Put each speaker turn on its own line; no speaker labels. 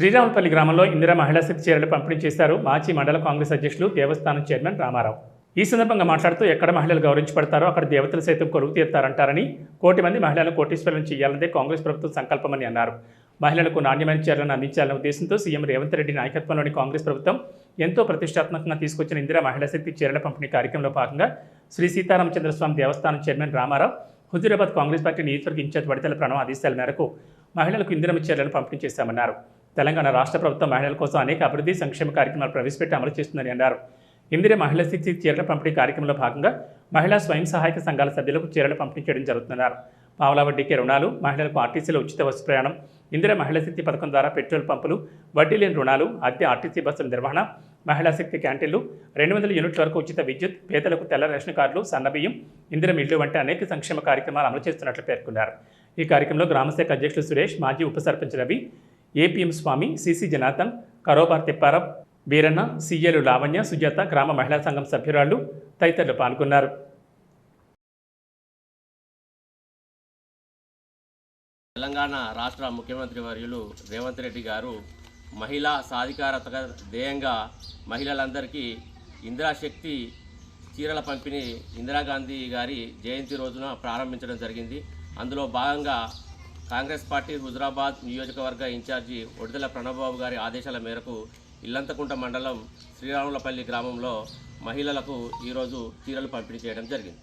శ్రీరామపల్లి గ్రామంలో ఇందిరా మహిళా శక్తి చీరలు పంపిణీ చేశారు మాజీ మండల కాంగ్రెస్ అధ్యక్షులు దేవస్థానం చైర్మన్ రామారావు. ఈ సందర్భంగా మాట్లాడుతూ ఎక్కడ మహిళలు గౌరవించబడతారో అక్కడ దేవతలు సైతం కొలువు తీరుతారంటారని కోటి మంది మహిళలను కోటీశ్వరులను చేయాలన్నదే కాంగ్రెస్ ప్రభుత్వం సంకల్పమని అన్నారు. మహిళలకు నాణ్యమైన చీరలను అందించాలనే ఉద్దేశంతో సీఎం రేవంత్ రెడ్డి నాయకత్వంలోని కాంగ్రెస్ ప్రభుత్వం ఎంతో ప్రతిష్టాత్మకంగా తీసుకొచ్చిన ఇందిరా మహిళా శక్తి చీరల పంపిణీ కార్యక్రమంలో భాగంగా శ్రీ సీతారామచంద్రస్వామి దేవస్థానం chairman Ramarao Huzurabad Congress party నియోజకవర్గ ఇన్ఛార్జ్ వడితల ప్రణవ్ ఆదేశాల మేరకు మహిళలకు ఇందిరమ చీరలను పంపిణీ చేశామన్నారు. తెలంగాణ రాష్ట్ర ప్రభుత్వం మహిళల కోసం అనేక అభివృద్ధి సంక్షేమ కార్యక్రమాలు ప్రవేశపెట్టి అమలు చేస్తుందని అన్నారు. ఇందిర మహిళా శక్తి చీరల పంపిణీ కార్యక్రమంలో భాగంగా మహిళా స్వయం సహాయక సంఘాల సభ్యులకు చీరలు పంపిణీ చేయడం జరుగుతున్నారు పావలా వడ్డీకే రుణాలు మహిళలకు ఆర్టీసీలో ఉచిత బస్సు ప్రయాణం ఇందిర మహిళా శక్తి పథకం ద్వారా పెట్రోల్ పంపులు వడ్డీ లేని రుణాలు అద్దె ఆర్టీసీ బస్సుల నిర్వహణ మహిళా శక్తి క్యాంటీన్లు రెండు వందల యూనిట్ల వరకు ఉచిత విద్యుత్ పేదలకు తెల్ల రేషన్ కార్డులు సన్నబియ్యం ఇందిరం ఇల్లు వంటి అనేక సంక్షేమ కార్యక్రమాలు అమలు చేస్తున్నట్లు పేర్కొన్నారు. ఈ కార్యక్రమంలో గ్రామశాఖ అధ్యక్షులు సురేష్ మాజీ ఉప సర్పంచ్ రవి ఏపీఎం స్వామి సిసి జనార్దన్ కరోబార్ తిప్పారం వీరన్న సీఏలు లావణ్య సుజాత గ్రామ మహిళా సంఘం సభ్యురాళ్ళు తదితరులు పాల్గొన్నారు.
తెలంగాణ రాష్ట్ర ముఖ్యమంత్రి వర్యులు రేవంత్ రెడ్డి గారు మహిళా సాధికారత ధ్యేయంగా మహిళలందరికీ ఇందిరాశక్తి చీరల పంపిణీ ఇందిరాగాంధీ గారి జయంతి రోజున ప్రారంభించడం జరిగింది. అందులో భాగంగా కాంగ్రెస్ పార్టీ హుజరాబాద్ నియోజకవర్గ ఇన్ఛార్జి ఒడిదల ప్రణబాబు గారి ఆదేశాల మేరకు ఇల్లంతకుంట మండలం శ్రీరాములపల్లి గ్రామంలో మహిళలకు ఈరోజు చీరలు పంపిణీ చేయడం జరిగింది.